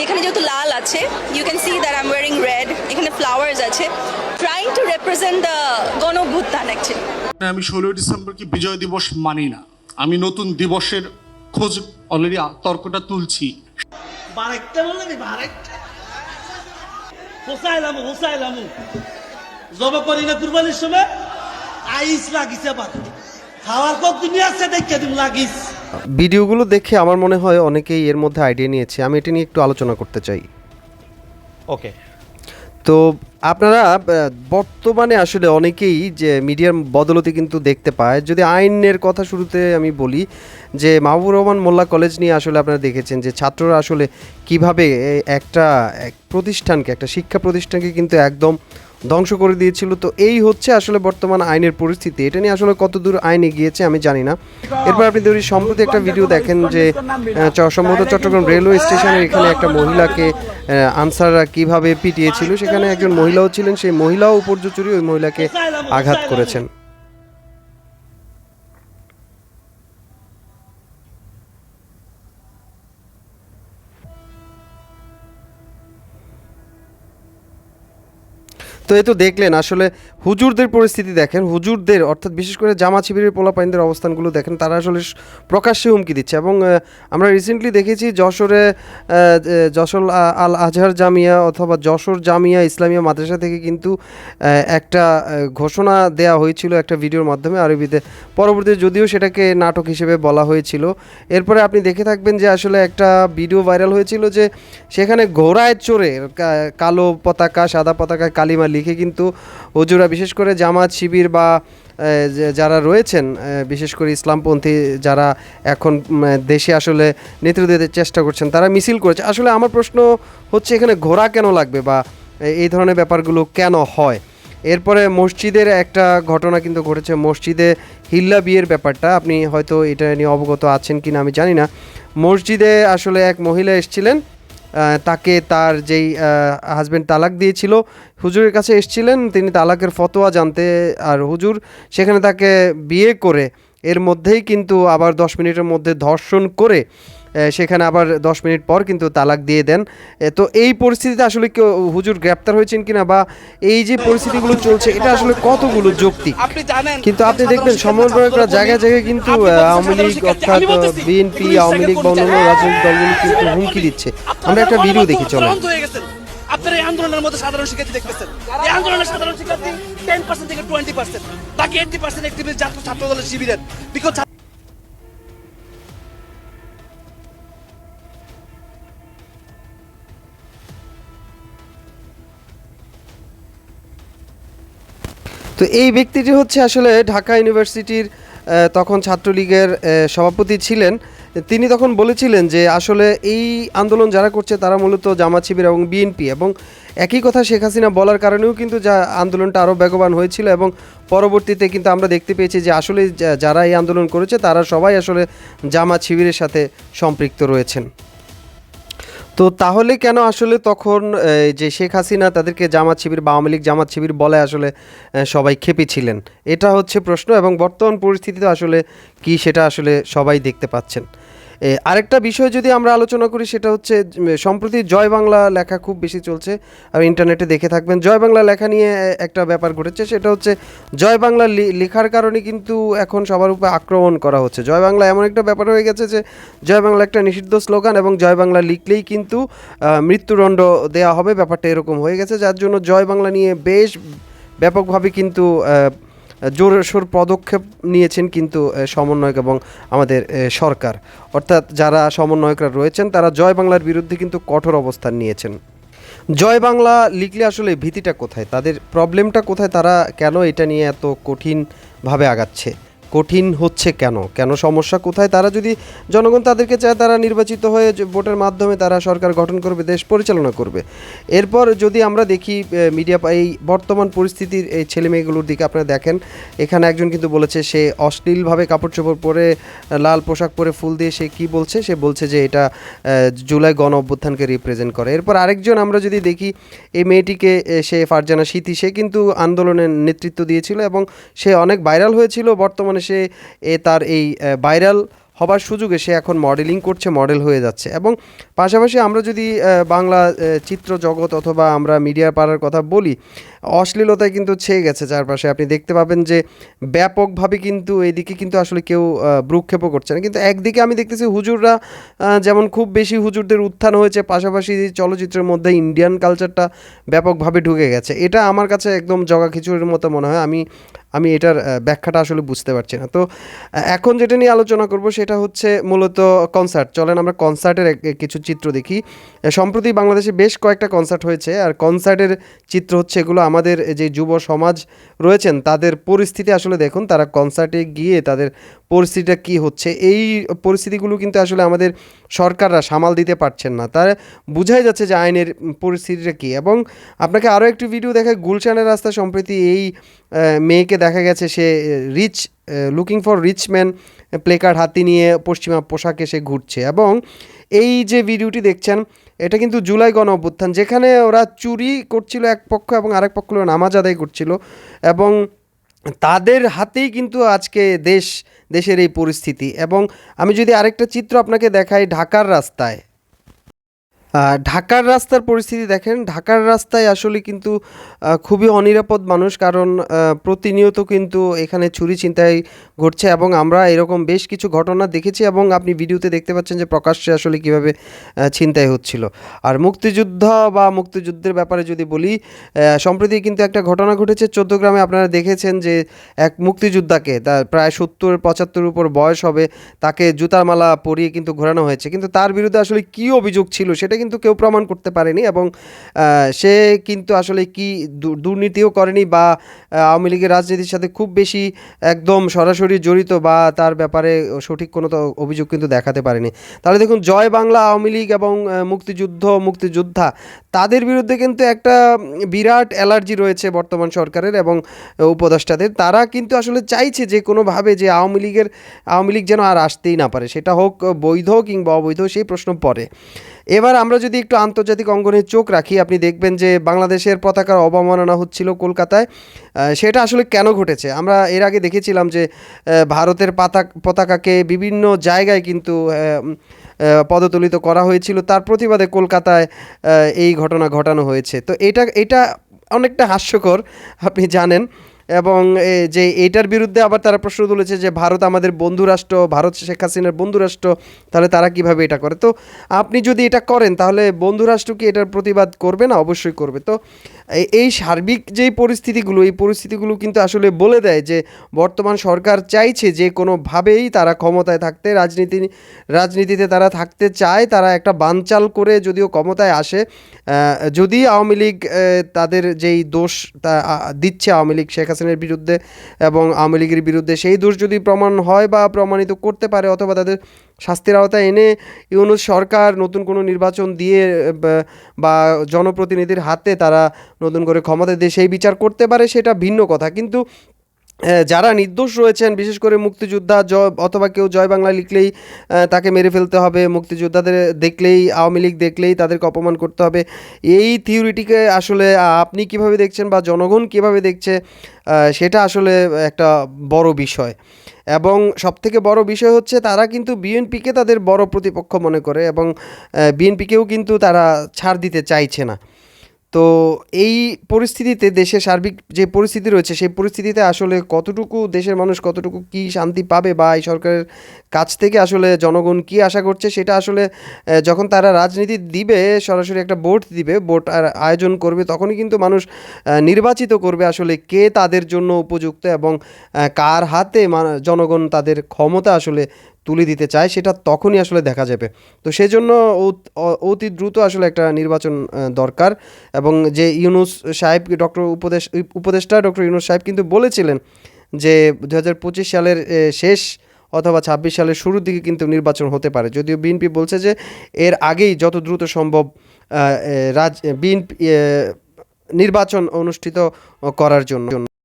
যেখানে যেহেতু লাল আছে you can see that I am wearing red এখানে ফ্লাওয়ার্স আছে। ট্রাইং টু রিপ্রেজেন্ট দ্য গণ অভ্যুত্থান অ্যাকচুয়ালি আমি ষোলোই ডিসেম্বরকে বিজয় দিবস মানি না। আমি নতুন দিবসের খোঁজ অলরেডি তর্কটা তুলছি। বারেকটা বললে নি বারেকটা? হোসাইলাম হোসাইলাম জবা করি না কুরবানির সময়? আইস লাগিছে বারে খাওয়ার পর দুনিয়া আছে দেখে দিম লাগিস। ভিডিওগুলো দেখে আমার মনে হয় অনেকেই এর মধ্যে আইডিয়া নিয়েছে। আমি এটা নিয়ে একটু আলোচনা করতে চাই। ওকে। তো আপনারা বর্তমানে আসলে অনেকেই যে মিডিয়ার বদলতে কিন্তু দেখতে পায়। যদি আইনের কথা শুরুতে আমি বলি যে মাহবুব রহমান মোল্লা কলেজ নিয়ে আসলে আপনারা দেখেছেন যে ছাত্ররা আসলে কীভাবে একটা এক প্রতিষ্ঠানকে একটা শিক্ষা প্রতিষ্ঠানকে কিন্তু একদম ধ্বংস করে দিয়েছিল। তো এই হচ্ছে আসলে বর্তমান আইনের পরিস্থিতি। এটা নিয়ে আসলে কতদূর আইন এগিয়েছে আমি জানি না। এরপর আপনি ধরি সম্প্রতি একটা ভিডিও দেখেন যে সম্ভবত চট্টগ্রাম রেলওয়ে স্টেশনের এখানে একটা মহিলাকে আনসাররা কীভাবে পিটিয়েছিল, সেখানে একজন মহিলাও ছিলেন। সেই মহিলাও উপর্য চুরি ওই মহিলাকে আঘাত করেছেন। তো এই তো দেখলেন, আসলে হুজুরদের পরিস্থিতি দেখেন, হুজুরদের অর্থাৎ বিশেষ করে জামা শিবিরের পোলাপাইনদের অবস্থানগুলো দেখেন, তারা আসলে প্রকাশ্যে হুমকি দিচ্ছে এবং আমরা রিসেন্টলি দেখেছি যশোরে যশোর আল আজহার জামিয়া অথবা যশোর জামিয়া ইসলামিয়া মাদ্রাসা থেকে কিন্তু একটা ঘোষণা দেওয়া হয়েছিল একটা ভিডিওর মাধ্যমে আরবিতে। পরবর্তীতে যদিও সেটাকে নাটক হিসেবে বলা হয়েছিল। এরপরে আপনি দেখে থাকবেন যে আসলে একটা ভিডিও ভাইরাল হয়েছিল যে, সেখানে ঘোড়ায় কা- কালো পতাকা, সাদা পতাকায় কালিমা লিখে কিন্তু হুজুরা, বিশেষ করে জামাত শিবির বা যারা রয়েছেন বিশেষ করে ইসলামপন্থী যারা এখন দেশে আসলে নেতৃত্ব দিতে চেষ্টা করছেন, তারা মিছিল করেছে। আসলে আমার প্রশ্ন হচ্ছে, এখানে ঘোড়া কেন লাগবে বা এই ধরনের ব্যাপারগুলো কেন হয়? এরপরে মসজিদের একটা ঘটনা কিন্তু ঘটেছে, মসজিদে হিল্লা বিয়ের ব্যাপারটা। আপনি হয়তো এটা নিয়ে অবগত আছেন কি না আমি জানি না। মসজিদে আসলে এক মহিলা এসেছিলেন তাকে তার যেই হাজব্যান্ড তালাক দিয়েছিল, হুজুরের কাছে এসছিলেন, তিনি তালাকের ফতোয়া জানতে, আর হুজুর সেখানে তাকে বিয়ে করে, এর মধ্যেই কিন্তু আবার দশ মিনিটের মধ্যে ধর্ষণ করে সেখানে আবার দশ মিনিট পর কিন্তু তালাক দিয়ে দেন। তো এই পরিস্থিতিতে আসলে কেউ হুজুর গ্রেপ্তার হয়েছেন কিনা বা এই যে পরিস্থিতিগুলো চলছে এটা আসলে কতগুলো যৌক্তিক? কিন্তু আপনি দেখবেন সমন্বয়করা জায়গায় জায়গায় কিন্তু আওয়ামী লীগ অর্থাৎ বিএনপি আওয়ামী লীগ বা অন্যান্য রাজনৈতিক দলগুলো কিন্তু হুমকি দিচ্ছে। আমরা একটা ভিডিও দেখি চলো আপনার এই আন্দোলনের মধ্যে সাধারণ শিক্ষার্থী দেখতেছেন। এই আন্দোলনের সাধারণ শিক্ষার্থী টেন পার্সেন্ট থেকে টোয়েন্টি পার্সেন্ট বাকি এইটি পার্সেন্ট একটিভিস্ট ছাত্র ছাত্র দলের শিবিরের। বিকজ তো এই ব্যক্তিটি হচ্ছে আসলে ঢাকা ইউনিভার্সিটির তখন ছাত্রলীগের সভাপতি ছিলেন। তিনি তখন বলেছিলেন যে আসলে এই আন্দোলন যারা করছে তারা মূলত জামাত শিবির এবং বিএনপি এবং একই কথা শেখ হাসিনা বলার কারণেও কিন্তু যা আন্দোলনটা আরও বেগবান হয়েছিল এবং পরবর্তীতে কিন্তু আমরা দেখতে পেয়েছি যে আসলে যারা এই আন্দোলন করেছে তারা সবাই আসলে জামাত শিবিরের সাথে সম্পৃক্ত রয়েছেন। তো তাহলে কেন আসলে তখন যে শেখ হাসিনা তাদেরকে জামাত শিবির বা আওয়ামী লীগ জামাত শিবির বলে আসলে সবাই খেপে ছিলেন? এটা হচ্ছে প্রশ্ন এবং বর্তমান পরিস্থিতিতে আসলে কি সেটা আসলে সবাই দেখতে পাচ্ছেন। আরেকটা বিষয় যদি আমরা আলোচনা করি, সেটা হচ্ছে সম্প্রতি জয় বাংলা লেখা খুব বেশি চলছে, আর ইন্টারনেটে দেখে থাকবেন। জয় বাংলা লেখা নিয়ে একটা ব্যাপার ঘটেছে, সেটা হচ্ছে, জয় বাংলা লেখার কারণে কিন্তু এখন সবার উপর আক্রমণ করা হচ্ছে। জয় বাংলা এমন একটা ব্যাপার হয়ে গেছে যে, জয় বাংলা একটা নিষিদ্ধ স্লোগান এবং জয় বাংলা লিখলেই কিন্তু মৃত্যুদণ্ড দেওয়া হবে। ব্যাপারটা এরকম হয়ে গেছে, যার জন্য জয় বাংলা নিয়ে বেশ ব্যাপকভাবে কিন্তু জোরসোর পদক্ষেপ নিয়েছেন কিন্তু সমন্বয়ক এবং আমাদের সরকার। অর্থাৎ যারা সমন্বয়করা রয়েছেন, তারা জয় বাংলার বিরুদ্ধে কিন্তু কঠোর অবস্থান নিয়েছেন। জয় বাংলা লিখলে আসলে ভীতিটা কোথায়? তাদের প্রবলেমটা কোথায়? তারা কেন এটা নিয়ে এত কঠিনভাবে আগাচ্ছে? কঠিন হচ্ছে কেন? কেন সমস্যা? কোথায়? তারা যদি জনগণ তাদেরকে চায়, তারা নির্বাচিত হয়ে ভোটের মাধ্যমে তারা সরকার গঠন করবে, দেশ পরিচালনা করবে। এরপর যদি আমরা দেখি মিডিয়া এই বর্তমান পরিস্থিতির এই ছেলে মেয়েগুলোর দিকে আপনারা দেখেন, এখানে একজন কিন্তু বলেছে, সে অশ্লীলভাবে কাপড় চোপড় পরে, লাল পোশাক পরে ফুল দিয়ে সে কি বলছে? সে বলছে যে এটা জুলাই গণ অভ্যুত্থানকে রিপ্রেজেন্ট করে। এরপর আরেকজন আমরা যদি দেখি, এই মেয়েটিকে সে ফারজানা স্মৃতি সে কিন্তু আন্দোলনের নেতৃত্ব দিয়েছিল এবং সে অনেক ভাইরাল হয়েছিল, বর্তমানে সে এ তার এই ভাইরাল হবার সুযোগে সে এখন মডেলিং করছে মডেল হয়ে যাচ্ছে। এবং পাশাপাশি আমরা যদি বাংলা চিত্র জগৎ অথবা আমরা মিডিয়া পাড়ার কথা বলি, অশ্লীলতায় কিন্তু ছেয়ে গেছে চারপাশে। আপনি দেখতে পাবেন যে ব্যাপকভাবে কিন্তু এদিকে কিন্তু আসলে কেউ ভ্রুক্ষেপও করছে না। কিন্তু একদিকে আমি দেখতেছি হুজুররা যেমন খুব বেশি হুজুরদের উত্থান হয়েছে, পাশাপাশি চলচ্চিত্রের মধ্যে ইন্ডিয়ান কালচারটা ব্যাপকভাবে ঢুকে গেছে। এটা আমার কাছে একদম জগা খিচুড়ির মতো মনে হয়। আমি আমি এটার ব্যাখ্যাটা আসলে বুঝতে পারছি না। তো এখন যেটা নিয়ে আলোচনা করব সেটা হচ্ছে মূলত কনসার্ট চলেন আমরা কনসার্টের কিছু চিত্র দেখি। সম্প্রতি বাংলাদেশে বেশ কয়েকটা কনসার্ট হয়েছে আর কনসার্টের চিত্র হচ্ছে এগুলো আমাদের যে যুব সমাজ রয়েছেন, তাদের পরিস্থিতি আসলে দেখুন, তারা কনসার্টে গিয়ে তাদের পরিস্থিতিটা কি হচ্ছে, এই পরিস্থিতিগুলো কিন্তু আসলে আমাদের সরকাররা সামাল দিতে পারছেন না। তার বোঝাই যাচ্ছে যে আইনের পরিস্থিতিটা কী। এবং আপনাকে আরও একটি ভিডিও দেখায় গুলশানের রাস্তা সম্প্রতি এই মেয়েকে দেখা গেছে সে rich looking for rich man placard হাতি নিয়ে পশ্চিমা পোশাকে সে ঘুরছে। এবং এই যে ভিডিওটি দেখছেন, এটা কিন্তু জুলাই গণ অভ্যুত্থান, যেখানে ওরা চুরি করছিল এক পক্ষ এবং আরেক পক্ষ নামাজ আদায় করছিল। এবং তাদের হাতেই কিন্তু আজকে দেশ, দেশের এই পরিস্থিতি। এবং আমি যদি আরেকটা চিত্র আপনাকে দেখাই ঢাকার রাস্তায় ঢাকার রাস্তার পরিস্থিতি দেখেন, ঢাকার রাস্তায় আসলে কিন্তু খুবই অনিরাপদ মানুষ, কারণ প্রতিনিয়ত কিন্তু এখানে চুরি ছিনতাই ঘটছে এবং আমরা এরকম বেশ কিছু ঘটনা দেখেছি এবং আপনি ভিডিওতে দেখতে পাচ্ছেন যে প্রকাশ্যে আসলে কীভাবে ছিনতাই হচ্ছিল। আর মুক্তিযুদ্ধ বা মুক্তিযুদ্ধের ব্যাপারে যদি বলি সম্প্রতি কিন্তু একটা ঘটনা ঘটেছে চোদ্দগ্রামে আপনারা দেখেছেন যে এক মুক্তিযোদ্ধাকে, তার প্রায় সত্তর, পঁচাত্তর উপর বয়স হবে, তাকে জুতার মালা পরিয়ে কিন্তু ঘোরানো হয়েছে। কিন্তু তার বিরুদ্ধে আসলে কী অভিযোগ ছিল, সেটা কিন্তু কেউ প্রমাণ করতে পারেনি এবং সে কিন্তু আসলে কি দুর্নীতিও করেনি বা আওয়ামী লীগের রাজনীতির সাথে খুব বেশি একদম সরাসরি জড়িত বা তার ব্যাপারে সঠিক কোনো অভিযোগ কিন্তু দেখাতে পারেনি। তাহলে দেখুন, জয় বাংলা, আওয়ামী লীগ এবং মুক্তিযুদ্ধ, মুক্তিযোদ্ধা, তাদের বিরুদ্ধে কিন্তু একটা বিরাট অ্যালার্জি রয়েছে বর্তমান সরকারের এবং উপদেষ্টাদের। তারা কিন্তু আসলে চাইছে যে কোনোভাবে যে আওয়ামী লীগের, আওয়ামী লীগ যেন আর আসতেই না পারে। সেটা হোক বৈধ কিংবা অবৈধ, সেই প্রশ্ন পড়ে। এবার আমরা যদি একটু আন্তর্জাতিক অঙ্গনে চোখ রাখি, আপনি দেখবেন যে বাংলাদেশের পতাকার অবমাননা হচ্ছিল কলকাতায়। সেটা আসলে কেন ঘটেছে? আমরা এর আগে দেখেছিলাম যে ভারতের পাতা পতাকাকে বিভিন্ন জায়গায় কিন্তু পদতলিত করা হয়েছিল। তার প্রতিবাদে কলকাতায় এই ঘটনা ঘটানো হয়েছে। তো এটা এটা অনেকটা হাস্যকর, আপনি জানেন। এবং যে এটার বিরুদ্ধে আবার তারা প্রশ্ন তুলেছে যে ভারত আমাদের বন্ধু রাষ্ট্র, ভারত শেখ হাসিনার বন্ধু রাষ্ট্র, তাহলে তারা কীভাবে এটা করে? তো আপনি যদি এটা করেন, তাহলে বন্ধু রাষ্ট্র কি এটার প্রতিবাদ করবে না? অবশ্যই করবে। তো এই- সার্বিক যেই পরিস্থিতিগুলো, এই পরিস্থিতিগুলো কিন্তু আসলে বলে দেয় যে বর্তমান সরকার চাইছে যে কোনোভাবেই তারা ক্ষমতায় থাকতে, রাজনীতি, রাজনীতিতে তারা থাকতে চায়, তারা একটা বানচাল করে যদিও ক্ষমতায় আসে যদি আওয়ামী লীগ তাদের যেই দোষ দিচ্ছে আওয়ামী লীগ, শেখ হাসিনার বিরুদ্ধে এবং আওয়ামী লীগের বিরুদ্ধে সেই দোষ যদি প্রমাণ হয় বা প্রমাণিত করতে পারে অথবা তাদের শাস্তির আওতায় এনে ইউনুস সরকার নতুন কোনো নির্বাচন দিয়ে বা- জনপ্রতিনিধির হাতে তারা নতুন করে ক্ষমতা দিয়ে সেই বিচার করতে পারে, সেটা ভিন্ন কথা। কিন্তু যারা নির্দোষ রয়েছেন, বিশেষ করে মুক্তিযোদ্ধা, জয়, অথবা কেউ জয় বাংলা লিখলেই তাকে মেরে ফেলতে হবে। মুক্তিযোদ্ধাদের দেখলেই, আওয়ামী লীগ দেখলেই তাদেরকে অপমান করতে হবে। এই থিওরিটিকে আসলে আপনি কীভাবে দেখছেন বা জনগণ কীভাবে দেখছে সেটা আসলে একটা বড় বিষয়। এবং সবথেকে বড় বিষয় হচ্ছে, তারা কিন্তু বিএনপিকে তাদের বড় প্রতিপক্ষ মনে করে এবং বিএনপিকেও কিন্তু তারা ছাড় দিতে চাইছে না। তো এই পরিস্থিতিতে দেশের সার্বিক যে পরিস্থিতি রয়েছে, সেই পরিস্থিতিতে আসলে কতটুকু দেশের মানুষ কতটুকু কি শান্তি পাবে বা এই সরকারের কাছ থেকে আসলে জনগণ কি আশা করছে, সেটা আসলে যখন তারা রাজনীতি দিবে, সরাসরি একটা ভোট দিবে, ভোট আয়োজন করবে, তখনই কিন্তু মানুষ নির্বাচিত করবে আসলে কে তাদের জন্য উপযুক্ত এবং কার হাতে জনগণ তাদের ক্ষমতা আসলে তুলে দিতে চায়, সেটা তখনই আসলে দেখা যাবে। তো সেই জন্য অতি দ্রুত আসলে একটা নির্বাচন দরকার এবং যে ইউনুস সাহেব, ডক্টর উপদেশ, উপদেষ্টা ডক্টর ইউনুস সাহেব কিন্তু বলেছিলেন যে দু হাজার পঁচিশ সালের শেষ অথবা ছাব্বিশ সালের শুরুর দিকে কিন্তু নির্বাচন হতে পারে। যদিও বিএনপি বলছে যে এর আগেই যত দ্রুত সম্ভব রাজ, বিএনপি নির্বাচন অনুষ্ঠিত করার জন্য।